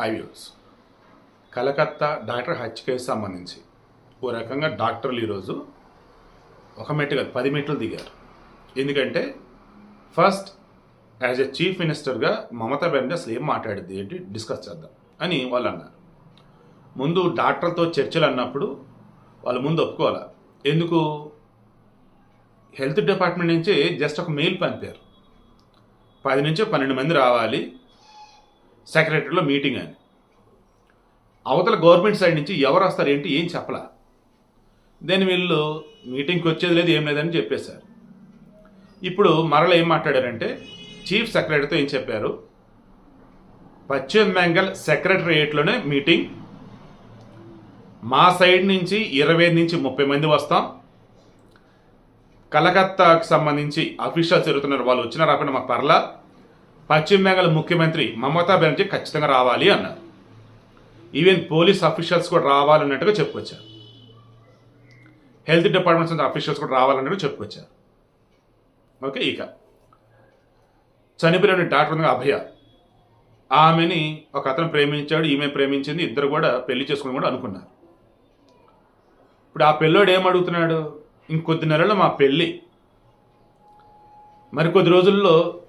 High views Calcutta doctor హత్య case సంబంధించి ఓ రకంగా డాక్టర్లు ఈరోజు ఒక మెట్టు కాదు పది మెట్లు దిగారు. ఎందుకంటే ఫస్ట్ యాజ్ ఎ చీఫ్ మినిస్టర్గా మమతా బెనర్జీ అసలు ఏం మాట్లాడింది ఏంటి? డిస్కస్ చేద్దాం అని వాళ్ళు అన్నారు. ముందు డాక్టర్తో చర్చలు అన్నప్పుడు వాళ్ళు ముందు ఒప్పుకోవాలి? ఎందుకు? హెల్త్ డిపార్ట్మెంట్ నుంచి జస్ట్ ఒక మెయిల్ పంపారు. పది నుంచి పన్నెండు మంది రావాలి. సెక్రటరీలో మీటింగ్ అని. అవతల గవర్నమెంట్ సైడ్ నుంచి ఎవరు వస్తారు ఏంటి ఏం చెప్పలా. దెన్ వీళ్ళు మీటింగ్కి వచ్చేది లేదు ఏం లేదని చెప్పేశారు. ఇప్పుడు మరల ఏం మాట్లాడారంటే చీఫ్ సెక్రటరీతో ఏం చెప్పారు? పశ్చిమ బెంగాల్ సెక్రటరియేట్లోనే మీటింగ్. మా సైడ్ నుంచి ఇరవై నుంచి ముప్పై మంది వస్తాం. కలకత్తాకు సంబంధించి అఫీషియల్స్ జరుగుతున్నారు వాళ్ళు వచ్చిన రాకుండా మాకు పర్లా. పశ్చిమ బెంగాల్ ముఖ్యమంత్రి మమతా బెనర్జీ ఖచ్చితంగా రావాలి అన్నారు. ఈవెన్ పోలీస్ అఫీషియల్స్ కూడా రావాలన్నట్టుగా చెప్పుకొచ్చారు. హెల్త్ డిపార్ట్మెంట్స్ అఫీషియల్స్ కూడా రావాలన్నట్టు చెప్పుకొచ్చారు. ఓకే ఇక. చనిపోయిన డాక్టర్ ఉంది అభయ. ఆమెని ఒక అతను ప్రేమించాడు ఈమె ప్రేమించింది ఇద్దరు కూడా పెళ్ళి చేసుకుని కూడా అనుకున్నారు. ఇప్పుడు ఆ పిల్లోడు ఏం అడుగుతున్నాడు? ఇంకొద్ది నెలల్లో మా పెళ్ళి మరికొద్ది రోజుల్లో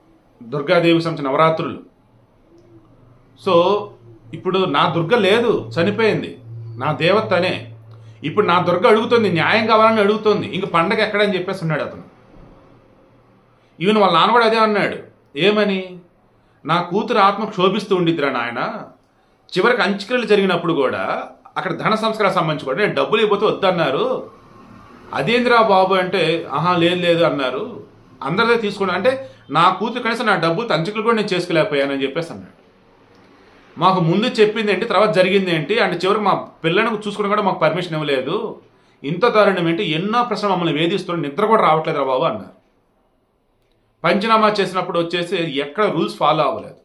దుర్గాదేవి సంబంధించిన నవరాత్రులు. సో ఇప్పుడు నా దుర్గ లేదు చనిపోయింది. నా దేవతనే ఇప్పుడు నా దుర్గ అడుగుతుంది న్యాయం కావాలని అడుగుతుంది. ఇంక పండగ ఎక్కడని చెప్పేసి ఉన్నాడు అతను. ఈవెన్ వాళ్ళ నాన్న కూడా అదే అన్నాడు. ఏమని? నా కూతురు ఆత్మ క్షోభిస్తూ ఉండిద్దిరా నాయన. చివరికి అంచక్రియలు జరిగినప్పుడు కూడా అక్కడ ధన సంస్కారం సంబంధించి కూడా నేను డబ్బులు ఇవ్వబోతే వద్దన్నారు. అదేందిరా బాబు అంటే ఆహా లేదు లేదు అన్నారు. అందరిదే తీసుకున్నా అంటే నా కూతురు కనీసం నా డబ్బు తంచుకులు కూడా నేను చేసుకోలేకపోయానని చెప్పేసి అన్నాడు. మాకు ముందు చెప్పింది ఏంటి తర్వాత జరిగింది ఏంటి అండ్ చివరికి మా పిల్లలను చూసుకోవడం కూడా మాకు పర్మిషన్ ఇవ్వలేదు. ఇంత దారుణం ఏంటి ఎన్నో ప్రశ్నలు మమ్మల్ని వేధిస్తున్నారు నిద్ర కూడా రావట్లేదురా బాబు అన్నారు. పంచనామా చేసినప్పుడు వచ్చేసి ఎక్కడ రూల్స్ ఫాలో అవ్వలేదు.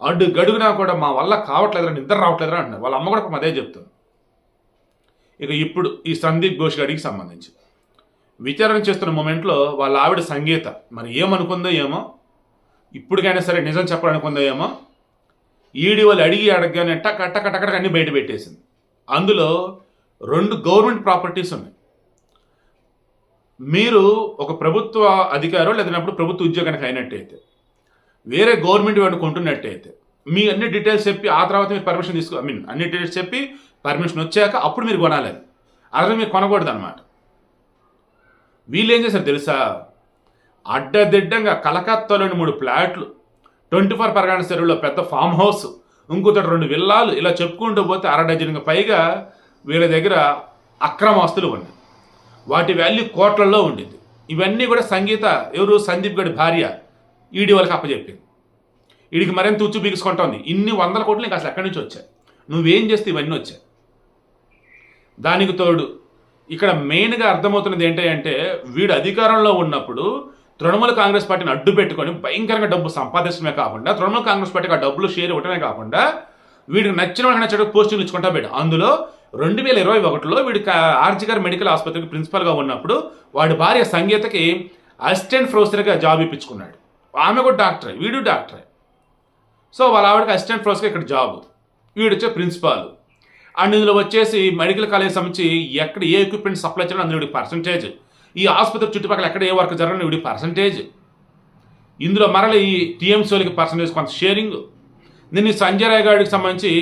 అడ్డు గడుగునా కూడా మా వల్ల కావట్లేదురా నిద్ర రావట్లేదురా అంటున్నారు వాళ్ళ అమ్మ కూడా పాపం అదే చెప్తుంది. ఇక ఇప్పుడు ఈ సందీప్ ఘోష్ గడికి సంబంధించి విచారణ చేస్తున్న మూమెంట్లో వాళ్ళ ఆవిడ సంగీత. మరి ఏమనుకుందో ఏమో? ఇప్పటికైనా సరే నిజం చెప్పాలనుకుందో ఏమో? ఈడి వాళ్ళు అడిగి అడగగానే టక్ టక్ టక్ అన్ని బయట పెట్టేసింది. అందులో రెండు గవర్నమెంట్ ప్రాపర్టీస్ ఉన్నాయి. మీరు ఒక ప్రభుత్వ అధికారం లేదన్నప్పుడు ప్రభుత్వ ఉద్యోగానికి అయినట్టయితే వేరే గవర్నమెంట్ వాడిని కొంటున్నట్టయితే మీ అన్ని డీటెయిల్స్ చెప్పి ఆ తర్వాత మీరు పర్మిషన్ తీసుకో ఐ మీన్ అన్ని డీటెయిల్స్ చెప్పి పర్మిషన్ వచ్చాక అప్పుడు మీరు కొనాలి. అది. అదే మీరు కొనకూడదు అనమాట వీళ్ళు ఏం చేశారు తెలుసా? అడ్డదిడ్డంగా కలకత్తాలోని మూడు ఫ్లాట్లు ట్వంటీ ఫోర్ పరగాణ చెరువులో పెద్ద ఫామ్ హౌస్ ఇంకొకటి రెండు విల్లాలు ఇలా చెప్పుకుంటూ పోతే అర డజన్కి పైగా వీళ్ళ దగ్గర అక్రమ ఆస్తులు ఉన్నాయి. వాటి వాల్యూ కోట్లలో ఉండింది. ఇవన్నీ కూడా సంగీత ఎవరు? సందీప్ గడి భార్య. ఈడి వాళ్ళకి అప్పచెప్పింది. వీడికి మరింత ఉచ్చు బిగుసుకుంటోంది ఇన్ని వందల కోట్లు నీకు అసలు ఎక్కడి నుంచి వచ్చాయి? నువ్వేం చేస్తే ఇవన్నీ వచ్చాయి? దానికి తోడు ఇక్కడ మెయిన్గా అర్థమవుతున్నది ఏంటి అంటే వీడు అధికారంలో ఉన్నప్పుడు తృణమూల కాంగ్రెస్ పార్టీని అడ్డు పెట్టుకొని భయంకరంగా డబ్బు సంపాదించడమే కాకుండా తృణమూల కాంగ్రెస్ పార్టీకి ఆ డబ్బులు షేర్ ఇవ్వడమే కాకుండా వీడికి నచ్చిన వాళ్ళకి నచ్చిన పోస్టులు ఇచ్చుకుంటా పెట్టు అందులో రెండు వేల ఇరవై ఒకటిలో వీడి ఆర్జికర్ మెడికల్ ఆసుపత్రికి ప్రిన్సిపల్గా ఉన్నప్పుడు వాడి భార్య సంగీతకి అసిస్టెంట్ ప్రొఫెసర్గా జాబ్ ఇప్పించుకున్నాడు. ఆమె కూడా డాక్టరే వీడు డాక్టరే సో వాళ్ళ ఆవిడకి అసిస్టెంట్ ప్రొఫెసర్గా ఇక్కడ జాబ్ వీడు వచ్చే ప్రిన్సిపాల్ అండ్ ఇందులో వచ్చేసి మెడికల్ కాలేజ్ సంబంధించి ఎక్కడ ఏ ఎక్విప్మెంట్ సప్లై చేయడం అందులో పర్సంటేజ్ ఈ ఆసుపత్రి చుట్టుపక్కల ఎక్కడ ఏ వర్క్ జరగడం ఇవి పర్సంటేజ్ ఇందులో మరల ఈ టీఎంసీలకి పర్సంటేజ్ కొంత షేరింగ్ నిన్న సంజయ్ రాయ్ గారికి సంబంధించి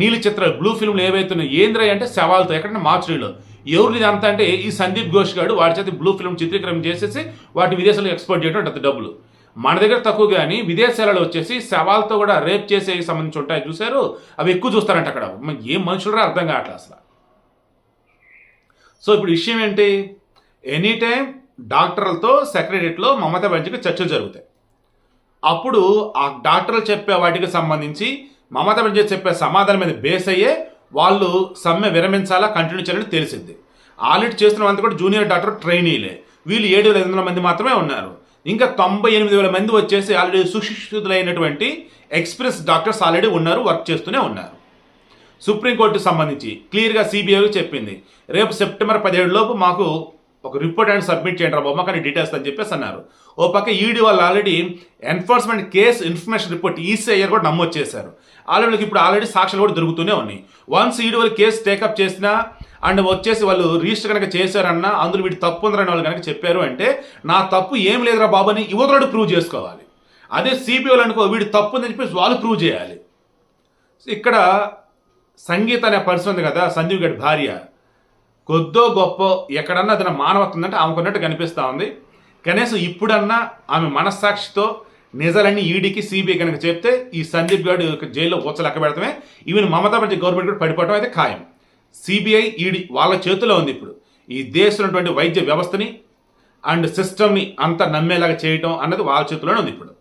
నీలి చిత్ర బ్లూ ఫిల్మ్లు ఏవైతున్నాయి ఏంద్రయ్య అంటే శవాలతో ఎక్కడైనా మార్చురీలో ఎవరిది అంత అంటే ఈ సందీప్ ఘోష్ గారు వాడి చేతి బ్లూ ఫిల్మ్ చిత్రీకరణ చేసేసి వాటిని విదేశాలకు ఎక్స్పోర్ట్ చేయడం అంత డబ్బులు. మన దగ్గర తక్కువ కానీ విదేశాలలో వచ్చేసి శవాలతో కూడా రేప్ చేసే సంబంధించి ఉంటాయి. చూశారు? అవి ఎక్కువ చూస్తారంట అక్కడ. ఏ ఏం మనుషులరా అర్థం కావట్లేదు అసలు. సో ఇప్పుడు విషయం ఏంటి? ఎనీ టైం డాక్టర్లతో సెక్రటరీలో మమతా బెనర్జీకి చర్చలు జరుగుతాయి. అప్పుడు ఆ డాక్టర్లు చెప్పే వాటికి సంబంధించి మమతా బెనర్జీ చెప్పే సమాధానం మీద బేస్ అయ్యే వాళ్ళు సమ్మె విరమించాలా కంటిన్యూ చేయాలని తెలిసింది. ఆల్రెడీ చేస్తున్న అంతా కూడా జూనియర్ డాక్టర్ ట్రైనీలే. వీళ్ళు ఏడు వేల ఐదు వందల మంది మాత్రమే ఉన్నారు. ఇంకా తొంభై ఎనిమిది వేల మంది వచ్చేసి ఆల్రెడీ సుశిక్షితులైనటువంటి ఎక్స్ప్రెస్ డాక్టర్స్ ఆల్రెడీ ఉన్నారు వర్క్ చేస్తూనే ఉన్నారు. సుప్రీంకోర్టు సంబంధించి క్లియర్గా సిబిఐకి చెప్పింది. రేపు సెప్టెంబర్ పదిహేడు లోపు మాకు ఒక రిపోర్ట్ అండ్ సబ్మిట్ చేయండి రా మాకు కానీ డీటెయిల్స్ అని చెప్పేసి అన్నారు. ఓ పక్క ఈడీ వాళ్ళు already enforcement case information report ECIR కూడా నమోదు చేశారు. ఆల్రెడీ ఇప్పుడు ఆల్రెడీ సాక్షులు కూడా దొరుకుతూనే ఉన్నాయి. వన్స్ ఈడీ వాళ్ళు కేసు టేకప్ చేసినా అండ్ వచ్చేసి వాళ్ళు రిజిస్టర్ కనుక చేశారన్నా అందులో వీటి తప్పు ఉందని వాళ్ళు కనుక చెప్పారు అంటే నా తప్పు ఏం లేదురా బాబు అని యువతడు ప్రూవ్ చేసుకోవాలి. అదే సిబిఐలు వాళ్ళు అనుకో వీడి తప్పు ఉందని చెప్పేసి వాళ్ళు ప్రూవ్ చేయాలి. ఇక్కడ సంగీత అనే పర్సన్ ఉంది కదా సంజీవ్ గడ్ భార్య. కొద్దో గొప్ప ఎక్కడన్నా అతను మానవత్వం ఉందంటే ఆమెకున్నట్టు కనిపిస్తూ ఉంది. కనీసం ఇప్పుడన్నా ఆమె మనస్సాక్షితో నిజాలన్నీ ఈడీకి సిబిఐ కనుక చెప్తే ఈ సందీప్ గడ్ జైల్లో ఊచ లెక్క పెడతామే. ఈవెన్ మమతా బెనర్జీ గవర్నమెంట్ కూడా పడిపోవడం అయితే ఖాయం. సిబిఐ ఈడీ వాళ్ళ చేతిలో ఉంది ఇప్పుడు. ఈ దేశంలో ఉన్నటువంటి వైద్య వ్యవస్థని అండ్ సిస్టమ్ని అంతా నమ్మేలాగా చేయటం అన్నది వాళ్ళ చేతిలోనే ఉంది ఇప్పుడు.